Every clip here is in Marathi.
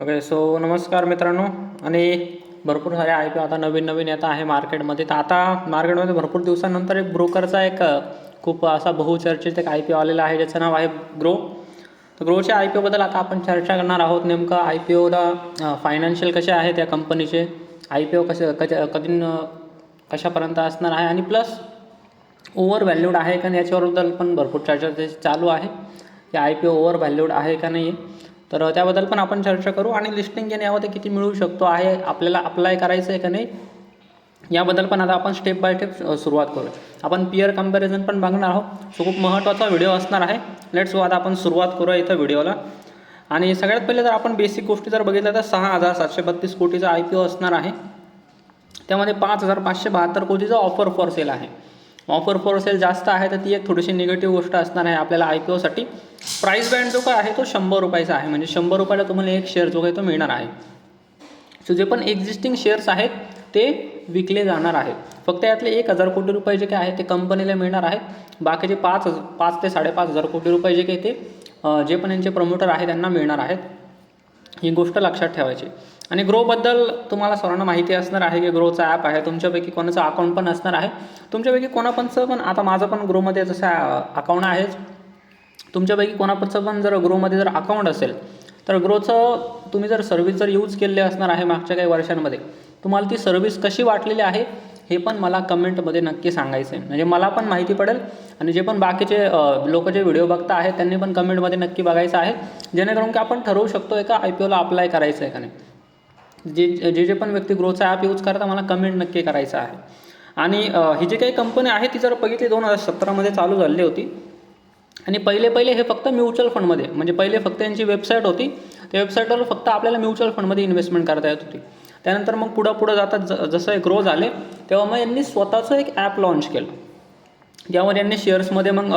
ओके सो नमस्कार मित्रांनो. आणि भरपूर सारे आय पी आता नवीन नवीन येत आहे मार्केटमध्ये तर आता मार्केटमध्ये भरपूर दिवसानंतर एक ब्रोकरचा एक खूप असा बहुचर्चित एक आय पी ओ आलेला आहे ज्याचं नाव आहे ग्रो तर ग्रोच्या आय पी ओबद्दल आता आपण चर्चा करणार आहोत. नेमकं आय पी ओला फायनान्शियल कसे आहे त्या कंपनीचे आय पी ओ कसे कशा कधी कशापर्यंत असणार आहे? आणि प्लस ओव्हर व्हॅल्यूड आहे का नाही याच्याबद्दल पण भरपूर चर्चा चालू आहे. की I P O overvalued आहे का नाही तर त्याबद्दल पण आपण चर्चा करू आणि लिस्टिंग घेणे यामध्ये किती मिळू शकतो आहे आपल्याला अप्लाय करायचं आहे का नाही याबद्दल पण आता आपण स्टेप बाय स्टेप सुरुवात करू आपण पिअर कंपॅरिझन पण बघणार आहोत. सो खूप महत्त्वाचा व्हिडिओ असणार आहे. लेट्स गो आता आपण सुरुवात करूया इथं व्हिडिओला आणि सगळ्यात पहिले जर आपण बेसिक गोष्टी जर बघितल्या तर सहा हजार सातशे बत्तीस कोटीचा आय पी ओ असणार आहे. त्यामध्ये पाच हजार पाचशे बहात्तर कोटीचा ऑफर फॉर सेल आहे. ऑफर फॉर सेल जास्त आहे तर ती एक थोडीशी निगेटिव्ह गोष्ट असणार आहे आपल्याला आय पी ओसाठी प्राईस बँड जो काय आहे तो शंभर रुपयाचा आहे. म्हणजे शंभर रुपयाला तुम्हाला एक शेअर जो काही तो मिळणार आहे. सो जे पण एक्झिस्टिंग शेअर्स आहेत ते विकले जाणार आहेत फक्त यातले एक हजार कोटी रुपये जे काय आहे ते कंपनीला मिळणार आहेत बाकीचे पाच हजार पाच ते साडेपाच हजार कोटी रुपये जे काही ते जे पण यांचे प्रमोटर आहे त्यांना मिळणार आहेत. ही गोष्ट लक्षात ठेवायची. आणि ग्रोबद्दल तुम्हाला सर्वांना माहिती असणार आहे की ग्रोचा ॲप आहे तुमच्यापैकी कोणाचं अकाउंट पण असणार आहे. तुमच्यापैकी कोणापणचं पण आता माझं पण ग्रोमध्ये जसं अकाउंट आहेच. तुमच्यापैकी कोणापणचं पण जर ग्रोमध्ये जर अकाउंट असेल तर ग्रोचं तुम्ही जर सर्विस जर यूज केलेली असणार आहे मागच्या काही वर्षांमध्ये तुम्हाला ती सर्विस कशी वाटलेली आहे हे पण मला कमेंटमध्ये नक्की सांगायचं आहे. म्हणजे मला पण माहिती पडेल आणि जे पण बाकीचे लोक जे व्हिडिओ बघता आहेत त्यांनी पण कमेंटमध्ये नक्की बघायचं आहे. जेणेकरून की आपण ठरवू शकतो का आय पी ओला अप्लाय करायचं आहे का नाही. जे जे जे पण व्यक्ती ग्रोथचा ॲप यूज करता मला कमेंट नक्की करायचं आहे. आणि ही जी काही कंपनी आहे ती जर बघितली दोन हजार सतरामध्ये चालू झाली होती. आणि पहिले पहिले हे फक्त म्युच्युअल फंडमध्ये म्हणजे पहिले फक्त यांची वेबसाईट होती. त्या वेबसाईटवर फक्त आपल्याला म्युच्युअल फंडमध्ये इन्व्हेस्टमेंट करता येत होती. त्यानंतर मग पुढं पुढं जातात ज जसं एक ग्रो झाले तेव्हा मग यांनी स्वतःचं एक ॲप लॉन्च केलं. ज्यामध्ये यांनी शेअर्समध्ये मग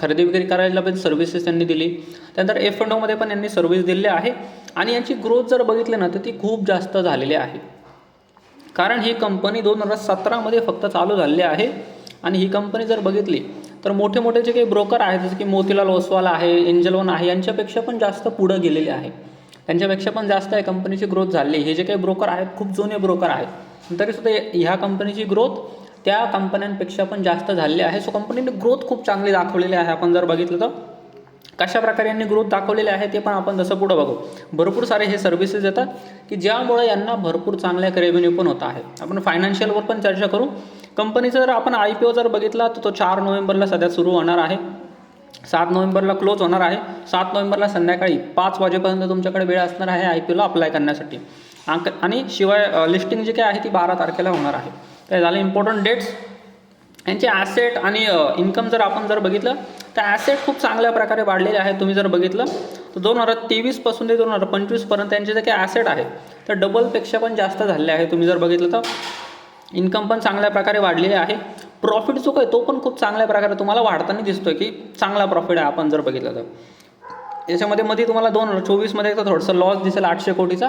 खरेदी विक्री करायला पण सर्व्हिसेस त्यांनी दिली. त्यानंतर एफ एन ओमध्ये पण यांनी सर्व्हिस दिली आहे. आणि यांची ग्रोथ जर बघितली ना तर ती खूप जास्त झालेली आहे. कारण ही कंपनी दोन हजार सतरामध्ये फक्त चालू झालेली आहे. आणि ही कंपनी जर बघितली तर मोठे मोठे जे काही ब्रोकर आहेत जसं की मोतीलाल ओसवाल आहे एंजलवन आहे यांच्यापेक्षा पण जास्त पुढं गेलेले आहे. त्यांच्यापेक्षा पण जास्त आहे कंपनीची ग्रोथ झाली. हे जे काही ब्रोकर आहेत खूप जुने ब्रोकर आहेत. तरीसुद्धा ह्या कंपनीची ग्रोथ त्या कंपन्यांपेक्षा पण जास्त झालेली आहे. सो कंपनीने ग्रोथ खूप चांगली दाखवलेली आहे. आपण जर बघितलं तर कशा प्रकारे यांनी ग्रोथ दाखवलेले आहे ते पण आपण जसं पुढं बघू. भरपूर सारे हे सर्व्हिसेस येतात की ज्यामुळे यांना भरपूर चांगल्या रेव्हेन्यू पण होत आहे. आपण फायनान्शियलवर पण चर्चा करू. कंपनीचा जर आपण आय पी ओ जर बघितला तर तो चार नोव्हेंबरला सध्या सुरू होणार आहे. सात नोव्हेंबरला क्लोज होणार आहे. सात नोव्हेंबरला संध्याकाळी पाच वाजेपर्यंत तुमच्याकडे वेळ असणार आहे आय पी ओला अप्लाय करण्यासाठी. अंक आणि शिवाय लिस्टिंग जी काय आहे ती बारा तारखेला होणार आहे. तर झालं इम्पॉर्टंट डेट्स यांचे ॲसेट आणि इन्कम जर आपण जर बघितलं तर ॲसेट खूप चांगल्या प्रकारे वाढलेले आहेत तुम्ही जर बघितलं तर दोन हजार तेवीसपासून ते दोन हजार पंचवीसपर्यंत यांचे जे काही ॲसेट आहे तर डबलपेक्षा पण जास्त झाले आहे तुम्ही जर बघितलं तर. इन्कम पण चांगल्या प्रकारे वाढलेले आहे. प्रॉफिट जो काय तो पण खूप चांगल्या प्रकारे तुम्हाला वाढताना दिसतोय की चांगला प्रॉफिट आहे आपण जर बघितलं तर. याच्यामध्ये मध्ये तुम्हाला दोन हजार चोवीसमध्ये तर थोडंसं लॉस दिसेल आठशे कोटीचा.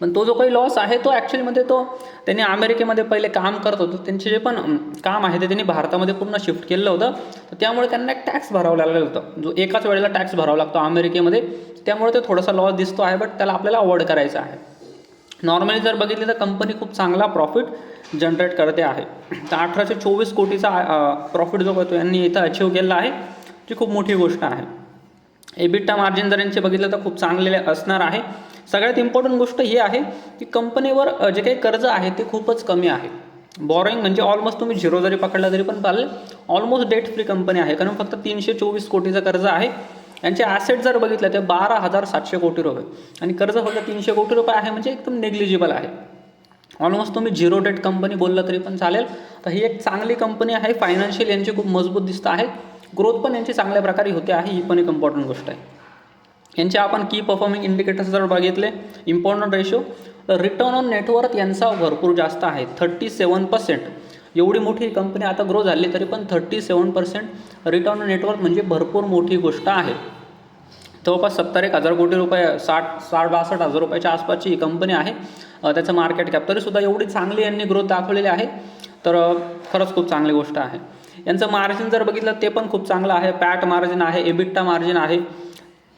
पण तो जो काही लॉस आहे तो ॲक्च्युलीमध्ये तो त्यांनी अमेरिकेमध्ये पहिले काम करत होतं. त्यांचे जे पण काम आहे ते त्यांनी भारतामध्ये पूर्ण शिफ्ट केलेलं होतं. तर त्यामुळे त्यांना एक टॅक्स भरावं लागलेलं होतं. जो एकाच वेळेला टॅक्स भरावा लागतो अमेरिकेमध्ये. त्यामुळे ते थोडासा लॉस दिसतो आहे बट त्याला आपल्याला अवॉइड करायचं आहे. नॉर्मली जर बघितली तर कंपनी खूप चांगला प्रॉफिट जनरेट करते आहे. तर अठराशे चोवीस कोटीचा प्रॉफिट जो करतो यांनी इथं अचीव केला आहे ती खूप मोठी गोष्ट आहे. एबिटा मार्जिन जर यांचे बघितलं तर खूप चांगलेले असणार आहे. सगळ्यात इम्पॉर्टंट गोष्ट ही आहे की कंपनीवर जे काही कर्ज आहे ते खूपच कमी आहे. बॉरोईंग म्हणजे ऑलमोस्ट तुम्ही झिरो जरी पकडला तरी पण चालेल. ऑलमोस्ट डेट फ्री कंपनी आहे. कारण फक्त तीनशे चोवीस कोटीचं कर्ज आहे. यांचे ॲसेट जर बघितलं तर बारा हजार सातशे कोटी रुपये. आणि कर्ज फक्त तीनशे कोटी रुपये आहे म्हणजे एकदम नेग्लिजिबल आहे. ऑलमोस्ट तुम्ही झिरो डेट कंपनी बोललं तरी पण चालेल. तर ही एक चांगली कंपनी आहे. फायनान्शियल यांची खूप मजबूत दिसत आहे. ग्रोथ पण यांची चांगल्या प्रकारे होते आहे. ही पण एक इम्पॉर्टंट गोष्ट आहे. यांचे आपण की परफॉर्मिंग इंडिकेटर्स जर बघितले इम्पॉर्टंट रेशो तर रिटर्न ऑन नेटवर्क यांचा भरपूर जास्त आहे. थर्टी सेवन पर्सेंट एवढी मोठी कंपनी आता ग्रो झाली तरी पण thirty seven percent return on network म्हणजे भरपूर मोठी गोष्ट आहे. जवळपास सत्तर एक हजार कोटी रुपये साठ साठ बासष्ट हजार रुपयाच्या आसपासची ही कंपनी आहे. त्याचं मार्केट कॅप तरीसुद्धा एवढी चांगली यांनी ग्रोथ दाखवलेली आहे. तर खरंच खूप चांगली गोष्ट आहे. यांचं मार्जिन जर बघितलं ते पण खूप चांगलं आहे. पॅट मार्जिन आहे एबिट्टा मार्जिन आहे.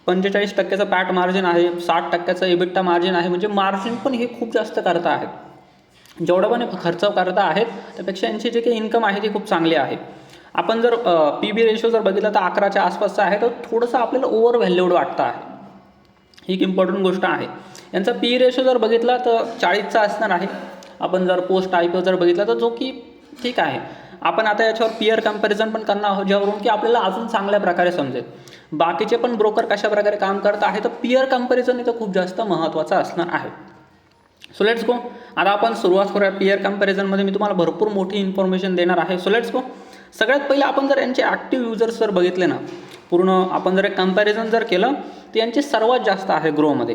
पंचेचाळीस टक्क्याचं पॅट मार्जिन आहे साठ टक्क्याचं एबिट्टा मार्जिन आहे. म्हणजे मार्जिन पण हे खूप जास्त करता आहेत जेवढं पण खर्च करता आहेत त्यापेक्षा यांची जे काही इन्कम आहे ती खूप चांगली आहे. आपण जर पी बी रेशो जर बघितला तर अकराच्या आसपासचा आहे तर थोडंसं आपल्याला ओव्हर व्हॅल्यूड वाटतं आहे. ही एक इम्पॉर्टंट गोष्ट आहे. यांचा पी रेशो जर बघितला तर चाळीसचा असणार आहे. आपण जर पोस्ट आय पी ओ जर बघितला तर जो की ठीक आहे. आपण आता याच्यावर पिअर कंपॅरिझन पण करणार आहोत ज्यावरून की आपल्याला अजून चांगल्या प्रकारे समजेल. बाकीचे पण ब्रोकर कशा प्रकारे काम करत आहे तर पिअर कंपॅरिझन इथं खूप जास्त महत्त्वाचं असणार आहे. सो लेट्स गो आता आपण सुरुवात करूया पिअर कम्पॅरिझनमध्ये मी तुम्हाला भरपूर मोठी इन्फॉर्मेशन देणार आहे. सो लेट्स गो सगळ्यात पहिले आपण जर यांचे ॲक्टिव्ह युजर्स जर बघितले ना पूर्ण आपण जर एक कंपॅरिझन जर केलं तर यांचे सर्वात जास्त आहे ग्रोमध्ये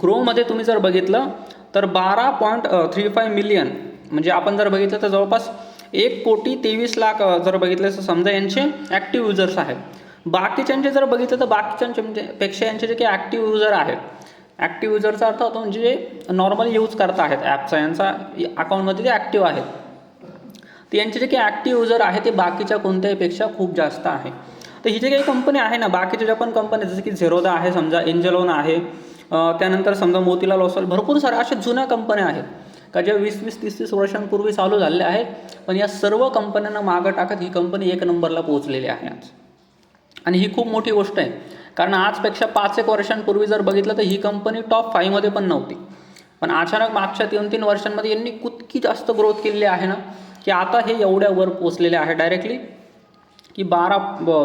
ग्रोमध्ये तुम्ही जर बघितलं तर बारा पॉईंट थ्री फाय मिलियन म्हणजे आपण जर बघितलं तर जवळपास एक कोटी तेवीस लाख जर बघितलं तर समजा यांचे ॲक्टिव्ह युजर्स आहेत. बाकीच्यांचे जर बघितलं तर बाकीच्यांचे म्हणजे पेक्षा यांचे जे काही ॲक्टिव्ह युजर आहेत ॲक्टिव्ह युजरचा अर्थ होतो म्हणजे जे नॉर्मल यूज करत आहेत ॲपचा यांचा अकाउंटमध्ये ते ॲक्टिव्ह आहेत. तर यांचे जे काही ॲक्टिव्ह युजर आहे ते बाकीच्या कोणत्याहीपेक्षा खूप जास्त आहे. तर ही जे काही कंपनी आहे ना बाकीच्या ज्या पण कंपन्या जसं की झेरोदा आहे समजा एंजलोन आहे त्यानंतर समजा मोतीलाल ओसवाल भरपूर साऱ्या अशा जुन्या कंपन्या आहेत. का ज्या वीस वीस तीस तीस वर्षांपूर्वी चालू झालेल्या आहेत पण या सर्व कंपन्यांना मागं टाकत ही कंपनी एक नंबरला पोहोचलेली आहे आज. आणि ही खूप मोठी गोष्ट आहे. कारण आजपेक्षा पाच एक वर्षांपूर्वी जर बघितलं तर ही कंपनी टॉप फाईव्हमध्ये पण नव्हती. पण अचानक मागच्या तीन तीन वर्षांमध्ये यांनी कुतकी जास्त ग्रोथ केलेली आहे ना की आता हे एवढ्या वर पोचलेले आहे डायरेक्टली की बारा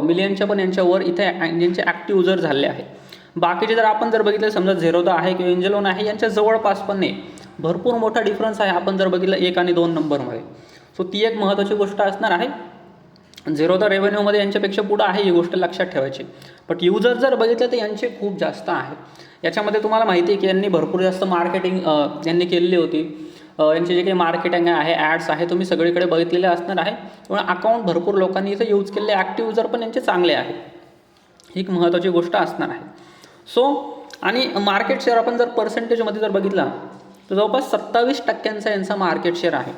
मिलियनच्या पण यांच्यावर इथे यांचे ॲक्टिव्ह युजर झाले आहे. बाकीचे जर आपण जर बघितलं समजा झेरोदा आहे किंवा एंजलोन आहे यांच्या जवळपास पण नाही. भरपूर मोठा डिफरन्स आहे आपण जर बघितलं एक आणि दोन नंबरमध्ये सो ती एक महत्त्वाची गोष्ट असणार आहे. झेरोदा रेव्हेन्यूमध्ये यांच्यापेक्षा पुढं आहे ही गोष्ट लक्षात ठेवायची. बट युजर जर बघितलं तर यांचे खूप जास्त आहे. याच्यामध्ये तुम्हाला माहिती आहे की यांनी भरपूर जास्त मार्केटिंग यांनी केलेली होती. यांचे जे काही मार्केटिंग आहे ॲड्स आहे तुम्ही सगळीकडे बघितलेले असणार आहे. त्यामुळे अकाउंट भरपूर लोकांनी इथं यूज केलेले ॲक्टिव्ह युजर पण यांचे चांगले आहे ही एक महत्त्वाची गोष्ट असणार आहे. सो आणि मार्केट शेअर आपण जर पर्सेंटेजमध्ये जर बघितला तर जवळपास सत्तावीस टक्क्यांचा यांचा मार्केट शेअर आहे.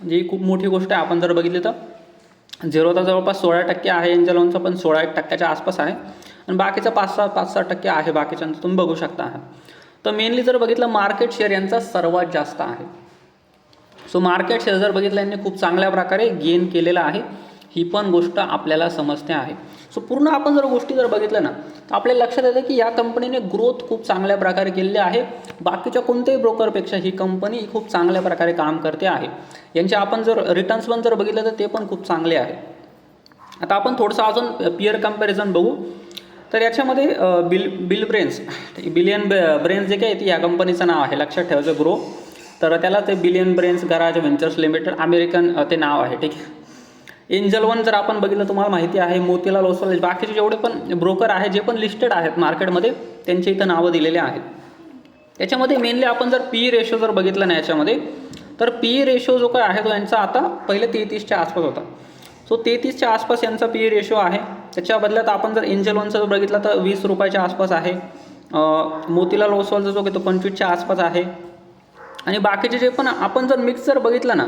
म्हणजे जी खूप मोठी गोष्ट आहे आपण जर बघितली तर. झिरोचा जवळपास सोळा टक्के आहे एंजलॉनचा पण सोळा एक टक्क्याच्या आसपास आहे. आणि बाकीचा पाच सहा पाच सहा टक्के आहे बाकीच्यांचं तुम्ही बघू शकता. तर मेनली जर बघितलं मार्केट शेअर यांचा सर्वात जास्त आहे. सो मार्केट शेअर जर बघितलं यांनी खूप चांगल्या प्रकारे गेन केलेला आहे. ही पण गोष्ट आपल्याला समजते आहे. सो पूर्ण आपण जर गोष्टी जर बघितल्या ना तर आपल्या लक्षात येतं की या कंपनीने ग्रोथ खूप चांगल्या प्रकारे केलेली आहे. बाकीच्या कोणत्याही ब्रोकरपेक्षा ही कंपनी खूप चांगल्या प्रकारे काम करते आहे. यांचे आपण जर रिटर्न्स पण जर बघितलं तर ते पण खूप चांगले आहे. आता आपण थोडंसं अजून पिअर कंपॅरिझन बघू. तर याच्यामध्ये bill bill brains billion brains जे काय आहे ते या कंपनीचं नाव आहे. लक्षात ठेवायचं ग्रो. तर त्याला ते billion brains garage ventures limited American ते नाव आहे ठीक आहे. एंजल वन जर आपण बघितलं तुम्हाला माहिती आहे मोतीलाल ओसवाल बाकीचे जेवढे पण ब्रोकर आहे जे पण लिस्टेड आहेत मार्केटमध्ये त्यांचे इथं नावं दिलेले आहेत. याच्यामध्ये मेनली आपण जर पी रेशो जर बघितला ना याच्यामध्ये तर पी रेशो जो काय आहे तो यांचा आता पहिले तेहतीसच्या आसपास होता. सो तेहतीसच्या आसपास यांचा पी रेशो आहे. त्याच्या बदल्यात आपण जर एंजल वनचा जर बघितला तर वीस रुपयाच्या आसपास आहे. मोतीलाल ओसवालचा जो आहे तो पंचवीसच्या आसपास आहे. आणि बाकीचे जे पण आपण जर मिक्सर बघितलं ना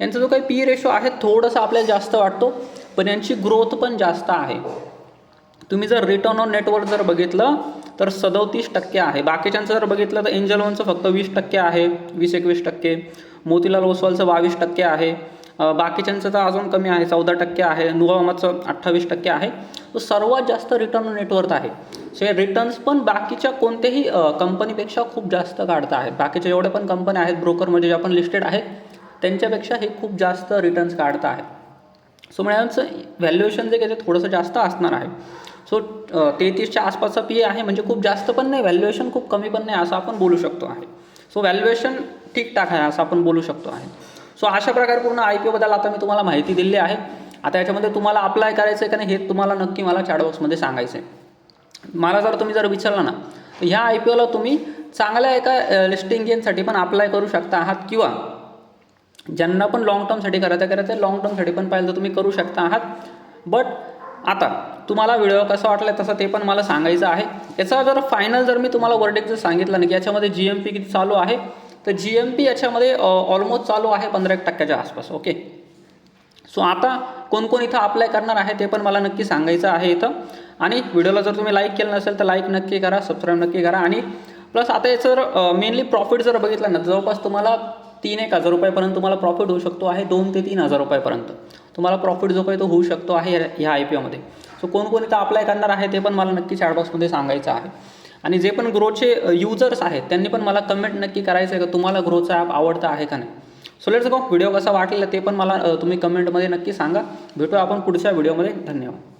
यांचा जो काही पी रेशो आहे थोडंसं आपल्याला जास्त वाटतो पण यांची ग्रोथ पण जास्त आहे. तुम्ही जर रिटर्न ऑन नेटवर्क जर बघितलं तर सदोतीस टक्के आहे. बाकीच्यांचं जर बघितलं तर एंजल वनचं फक्त वीस टक्के आहे वीस एकवीस टक्के. मोतीलाल ओसवालचं बावीस टक्के आहे. बाकीच्यांचं तर अजून कमी आहे चौदा टक्के आहे. नुवामाचं अठ्ठावीस टक्के आहे. तो सर्वात जास्त रिटर्न ऑन नेटवर्क आहे. सो हे रिटर्न्स पण बाकीच्या कोणत्याही कंपनीपेक्षा खूप जास्त काढत आहेत. बाकीच्या जेवढ्या पण कंपन्या आहेत ब्रोकरमध्ये जे पण लिस्टेड आहेत त्यांच्यापेक्षा हे खूप जास्त रिटर्न्स काढत आहेत. सो म्हणजे व्हॅल्युएशन जे काही ते थोडंसं जास्त असणार आहे. सो तेहतीसच्या आसपासचा पी ए आहे म्हणजे खूप जास्त पण नाही व्हॅल्युएशन खूप कमी पण नाही असं आपण बोलू शकतो आहे. सो व्हॅल्युएशन ठीकठाक आहे असं आपण बोलू शकतो आहे. सो अशा प्रकारे पूर्ण आय पी ओबद्दल आता मी तुम्हाला माहिती दिली आहे. आता याच्यामध्ये तुम्हाला अप्लाय करायचं आहे का नाही हे तुम्हाला नक्की मला चॅटबॉक्समध्ये सांगायचं आहे मला जर तुम्ही जर विचारलं ना ह्या आय पी ओला तुम्ही चांगल्या एका लिस्टिंग गेनसाठी पण अप्लाय करू शकता आहात किंवा ज्यांना पण लॉंग टर्मसाठी करायचं करायचं आहे लॉंग टर्मसाठी पण पाहिजे तर तुम्ही करू शकता आहात. बट आता तुम्हाला व्हिडिओ कसा वाटला तसं ते पण मला सांगायचं आहे. याचा जर फायनल जर मी तुम्हाला वर्डेक जर सांगितलं ना की याच्यामध्ये जी एम पी किती चालू आहे तर जी एम पी याच्यामध्ये ऑलमोस्ट चालू आहे पंधरा एक टक्क्याच्या आसपास ओके सो आता कोण कोण इथं अप्लाय करणार आहे ते पण मला नक्की सांगायचं आहे इथं. आणि व्हिडिओला जर तुम्ही लाईक केलं नसेल तर लाईक नक्की करा सबस्क्राईब नक्की करा. आणि प्लस आता याचं जर मेनली प्रॉफिट जर बघितलं ना जवळपास तुम्हाला तीन एक हजार रुपयापर्यंत तुम्हाला प्रॉफिट होऊ शकतो आहे दोन ते तीन हजार रुपयापर्यंत. तुम्हाला प्रॉफिट जो काही तो होऊ शकतो आहे ह्या- आय पी ओमध्ये सो कोणकोणी तर इथं अप्लाय करणार आहे ते पण मला नक्की चॅटबॉक्समध्ये सांगायचं आहे. आणि जे पण ग्रोचे युजर्स आहेत त्यांनी पण मला कमेंट नक्की करायचं आहे का तुम्हाला ग्रोचा ॲप आवडतं आहे का नाही. सो लेट्स गो व्हिडिओ कसा वाटलेला ते पण मला तुम्ही कमेंटमध्ये नक्की सांगा. भेटू आपण पुढच्या व्हिडिओमध्ये धन्यवाद.